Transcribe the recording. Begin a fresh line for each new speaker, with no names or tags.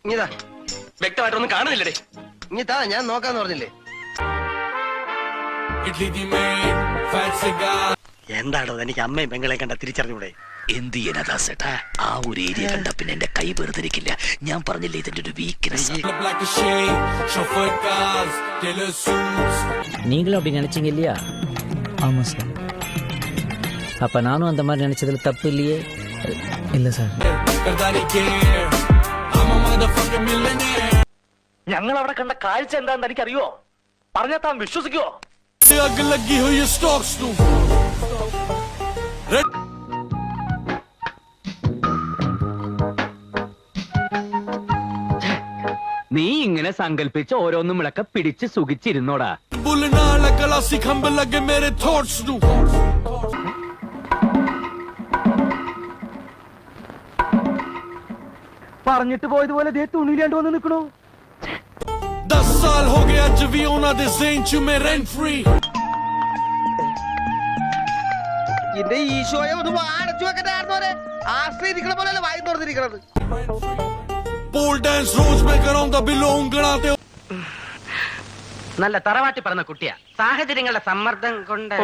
ഇങ്ങിതാ
വ്യക്തമായിട്ടൊന്നും കാണുന്നില്ലേ
ഇനി താ ഞാൻ നോക്കാന്ന് പറഞ്ഞില്ലേ
എന്താടോ എനിക്ക് അമ്മയും പെങ്ങളെ കണ്ട തിരിച്ചറിഞ്ഞൂടെ
എന്ത് ചെയ്യാനാ ചേട്ടാ ആ ഒരു ഏരിയ കണ്ട പിന്നെ എന്റെ കൈ വെറുതെരിക്കില്ല ഞാൻ പറഞ്ഞില്ലേ ഇതിന്റെ ഒരു വീക്ക്നെസ്
നീങ്ങളും അപ്പടി നനച്ചെങ്കില്ല ஆமாம் சார். அப்போ நானும் அந்த மாதிரி நினச்சதில் தப்பு இல்லையே? இல்லை சார்.
ഞങ്ങൾ അവിടെ കണ്ട കാഴ്ച എന്താന്ന് എനിക്ക് അറിയോ പറഞ്ഞാൽ താൻ
വിശ്വസിക്കോ?
നീ ഇങ്ങനെ സങ്കല്പിച്ച് ഓരോന്നും ഇളക്ക പിടിച്ച് സുഖിച്ചിരുന്നോടാ.
ਬੁੱਲ ਨਾਲ ਗਲਾਸੀ ਖੰਭ ਲੱਗੇ ਮੇਰੇ ਥਾਟਸ ਨੂੰ
പറഞ്ഞിട്ട് പോയതുപോലെ ദേ തുണിയിലാണ്ട് വന്ന് നിൽക്കണു
10 ਸਾਲ ਹੋ ਗਏ ਅੱਜ ਵੀ ਉਹਨਾਂ ਦੇ ਜ਼ੇਨ ਚ ਮੈਂ ਰੈਂਟ ਫ੍ਰੀ
എന്റെ ഈശോയെ ഒന്ന് അടച്ചു വെക്കണ്ടായിരുന്നോരെ ആശ്രയിരിക്കണ പോലെയല്ല വായി തുറന്നിരിക്കണത്
ਪੋਲ ਡਾਂਸ ਰੋਜ਼ ਮੈਂ ਕਰਾਉਂਦਾ ਬਿਲੋ ਉਂਗਲਾਂ ਤੇ
നല്ല തറവാട്ടി പറഞ്ഞ കുട്ടിയാ. സാഹചര്യങ്ങളുടെ സമ്മർദ്ദം കൊണ്ട്